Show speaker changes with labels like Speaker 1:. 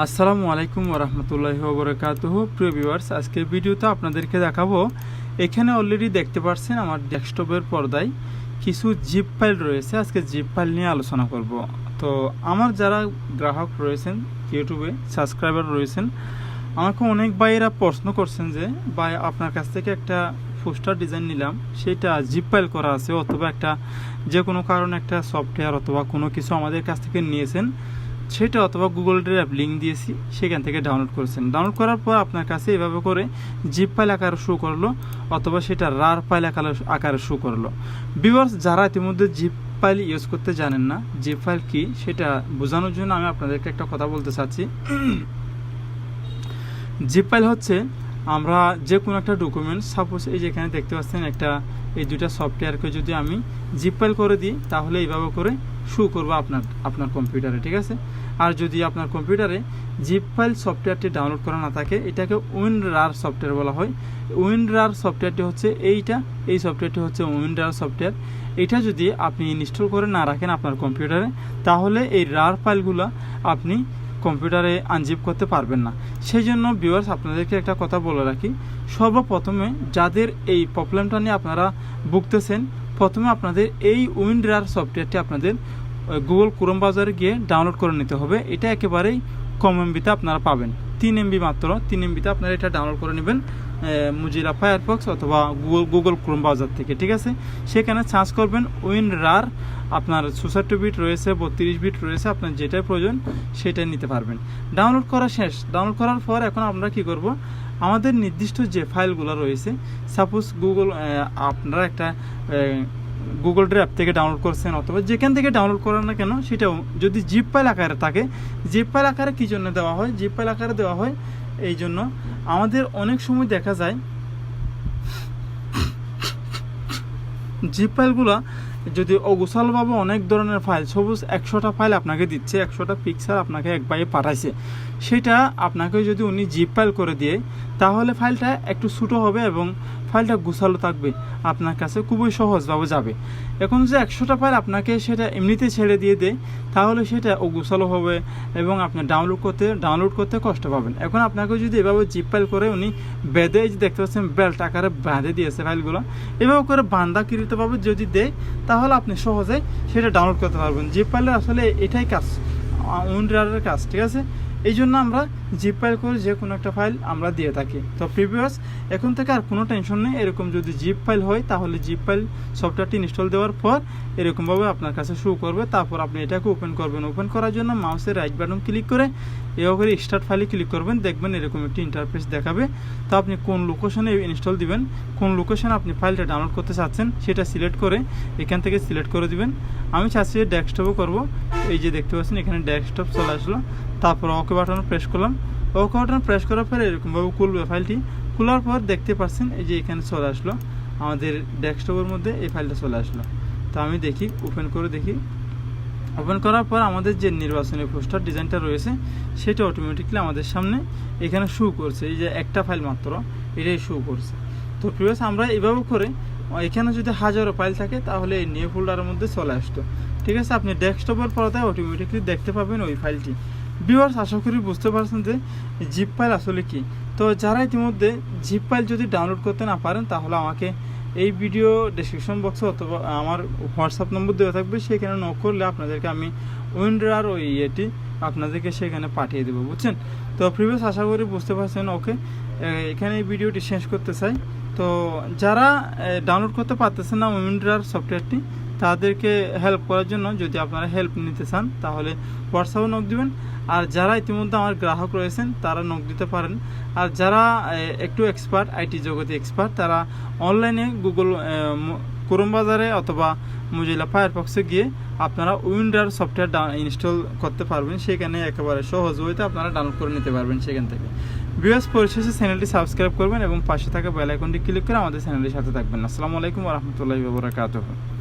Speaker 1: আসসালামু আলাইকুম ওরহমতুল্লাহি ওবরাকাতুহু। প্রিয় ভিউয়ার্স আজকের ভিডিওতে আপনাদেরকে দেখাবো, এখানে অলরেডি দেখতে পাচ্ছেন আমার ডেস্কটপের পর্দায় কিছু জিপ ফাইল রয়েছে। আজকে জিপ ফাইল নিয়ে আলোচনা করব। তো আমার যারা গ্রাহক রয়েছেন, ইউটিউবে সাবস্ক্রাইবার রয়েছেন, আমাকে অনেক ভাইয়েরা প্রশ্ন করছেন যে, ভাই, আপনার কাছ থেকে একটা পোস্টার ডিজাইন নিলাম, সেটা জিপ ফাইল করা আছে অথবা একটা যে কোনো কারণে একটা সফটওয়্যার অথবা কোনো কিছু আমাদের কাছ থেকে নিয়েছেন সেটা অথবা গুগল ড্রাইভ লিঙ্ক দিয়েছি, সেখান থেকে ডাউনলোড করেছেন। ডাউনলোড করার পর আপনার কাছে এভাবে করে জিপ ফাইল আকারে শো করল, অথবা সেটা রার ফাইল আকারে আকারে শো করল। ভিউয়ার্স যারা ইতিমধ্যে জিপ ফাইল ইউজ করতে জানেন না জিপ ফাইল কি, সেটা বোঝানোর জন্য আমি আপনাদেরকে একটা কথা বলতে চাচ্ছি। জিপ ফাইল হচ্ছে আমরা যে কোনো একটা ডকুমেন্ট সাপোজ এই যেখানে দেখতে পাচ্ছেন একটা, এই দুইটা সফটওয়্যারকে যদি আমি জিপ ফাইল করে দিই, তাহলে এইভাবে করে শু করব আপনার আপনার কম্পিউটারে ঠিক আছে? আর যদি আপনার কম্পিউটারে জিপ ফাইল সফটওয়্যারটি ডাউনলোড করা না থাকে, এটাকে উইন রার সফটওয়্যার বলা হয়। উইন রার সফটওয়্যারটি হচ্ছে এইটা, এই সফটওয়্যারটি হচ্ছে উইন রার সফটওয়্যার এটা যদি আপনি ইনস্টল করে না রাখেন আপনার কম্পিউটারে, তাহলে এই রার ফাইলগুলো আপনি কম্পিউটারে আনজিপ করতে পারবেন না। সেই জন্য ভিউয়ার্স আপনাদেরকে একটা কথা বলে রাখি। সর্বপ্রথমে যাদের এই প্রবলেমটা নিয়ে আপনারা ভুগতেছেন, প্রথমে আপনাদের এই উইন্ডার সফটওয়্যারটি আপনাদের গুগল ক্রোম ব্রাউজারে গিয়ে ডাউনলোড করে নিতে হবে। এটা একেবারেই কম এমবিতে আপনারা পাবেন। তিন এমবি মাত্র। তিন এমবিতে আপনারা এটা ডাউনলোড করে নেবেন মুজিরা ফায়ারফক্স অথবা গুগল গুগল ক্রোম ব্রাউজার থেকে, ঠিক আছে? সেখানে সার্চ করবেন উইন রার আপনার চৌষট্টি বিট রয়েছে, বত্রিশ বিট রয়েছে, আপনার যেটাই প্রয়োজন সেটাই নিতে পারবেন। ডাউনলোড করা শেষ। ডাউনলোড করার পর এখন আমরা কি করব? আমাদের নির্দিষ্ট যে ফাইলগুলো রয়েছে সাপোজ গুগল আপনারা একটা গুগল ড্রাইভ থেকে ডাউনলোড করছেন অথবা যেখান থেকে ডাউনলোড করেন না কেন, সেটাও যদি জিপ ফাইল আকারে থাকে জিপ ফাইল আকারে কী জন্য দেওয়া হয়? জিপ ফাইল আকারে দেওয়া হয় এই জন্য আমাদের অনেক সময় দেখা যায় জিপ ফাইলগুলো যদি অগোছালভাবে অনেক ধরনের ফাইল সবুজ একশোটা ফাইল আপনাকে দিচ্ছে, একশোটা পিকচার আপনাকে এক বাইয়ে পাঠাইছে, সেটা আপনাকে যদি উনি জিপ ফাইল করে দিয়ে, তাহলে ফাইলটা একটু ছোটো হবে এবং ফাইলটা গুছালো থাকবে, আপনার কাছে খুবই সহজভাবে যাবে। এখন যে একশোটা ফাইল আপনাকে সেটা এমনিতে ছেড়ে দিয়ে দেয়, তাহলে সেটা অগুছালো হবে এবং আপনি ডাউনলোড করতে ডাউনলোড করতে কষ্ট পাবেন। এখন আপনাকে যদি এভাবে জিপ ফাইল করে উনি বেঁধে দেখতে পাচ্ছেন বেল্ট আকারে বাঁধে দিয়েছে ফাইলগুলো, এভাবে করে বান্ধাকৃতভাবে যদি দেয়, তাহলে আপনি সহজে সেটা ডাউনলোড করতে পারবেন। জিপ ফাইলের আসলে এটাই কাজ উইন্ডারের কাজ, ঠিক আছে? এই জন্য আমরা জিপ ফাইল করে যে কোনো একটা ফাইল আমরা দিয়ে থাকি। তো প্রিভিয়াস এখন থেকে আর কোনো টেনশন নেই, এরকম যদি জিপ ফাইল হয়, তাহলে জিপ ফাইল সফটওয়্যারটি ইনস্টল দেওয়ার পর এরকমভাবে আপনার কাছে শো করবে। তারপর আপনি এটাকে ওপেন করবেন। ওপেন করার জন্য মাউসের রাইট বাটন ক্লিক করে এভাবে করে স্টার্ট ফাইলে ক্লিক করবেন। দেখবেন এরকম একটি ইন্টারফেস দেখাবে। তো আপনি কোন লোকেশনে ইনস্টল দিবেন, কোন লোকেশনে আপনি ফাইলটা ডাউনলোড করতে চাচ্ছেন, সেটা সিলেক্ট করে এখান থেকে সিলেক্ট করে দিবেন। আমি চাচ্ছি ডেস্কটপও করব। এই যে দেখতে পাচ্ছেন, এখানে ডেস্কটপ চলে আসলো। তারপর ওকে বাটন প্রেস করলাম। ওকে বাটন প্রেস করার পরে এরকমভাবে খুলবে ফাইলটি খোলার পর দেখতে পাচ্ছেন, এই যে এখানে চলে আসলো। আমাদের ডেস্কটপের মধ্যে এই ফাইলটা চলে আসলো। তো আমি দেখি ওপেন করে দেখি। ওপেন করার পর আমাদের যে নির্বাচনী পোস্টার ডিজাইনটা রয়েছে, সেটা অটোমেটিকলি আমাদের সামনে এখানে শু করছে। এই যে একটা ফাইল মাত্র, এটাই শু করছে। তো প্রিভিয়াস আমরা এইভাবে করে এখানে যদি হাজারো ফাইল থাকে, তাহলে এই নিউ ফোল্ডারের মধ্যে চলে আসতো। ঠিক আছে? আপনি ডেস্কটপের পর্দায় অটোমেটিকলি দেখতে পাবেন ওই ফাইলটি ভিউয়ার্স আশা করি বুঝতে পারছেন যে জিপ ফাইল আসলে কী? তো যারা ইতিমধ্যে জিপ ফাইল যদি ডাউনলোড করতে না পারেন, তাহলে আমাকে এই ভিডিও ডিসক্রিপশন বক্সে অথবা আমার হোয়াটসঅ্যাপ নম্বর দেওয়া থাকবে, সেখানে নক করলে আপনাদেরকে আমি উইন্ডার ওই ইয়েটি আপনাদেরকে সেখানে পাঠিয়ে দেবো, বুঝছেন? তো প্রিভিয়াস আশা করি বুঝতে পারছেন ওকে এখানে এই ভিডিওটি শেষ করতে চাই। তো যারা ডাউনলোড করতে পারতেছেন না উইন্ডার সফটওয়্যারটি তাদেরকে হেল্প করার জন্য যদি আপনারা হেল্প নিতে চান, তাহলে হোয়াটসঅ্যাপে নক দিবেন। আর যারা ইতিমধ্যে আমার গ্রাহক রয়েছেন, তারা নক দিতে পারেন। আর যারা একটু এক্সপার্ট আইটি জগতে এক্সপার্ট তারা অনলাইনে গুগল ক্রোম বাজারে অথবা মুজিলা ফায়ারফক্সে গিয়ে আপনারা উইন্ডার সফটওয়্যার ইনস্টল করতে পারবেন। সেখানে একেবারে সহজ হইতে আপনারা ডাউনলোড করে নিতে পারবেন সেখান থেকে। বিএস পরিশেষে চ্যানেলটি সাবস্ক্রাইব করবেন এবং পাশে থাকা বেল আইকনটি ক্লিক করে আমাদের চ্যানেলের সাথে থাকবেন। আসসালামু আলাইকুম রহমতুল্লাহি বাবরাকাতুহ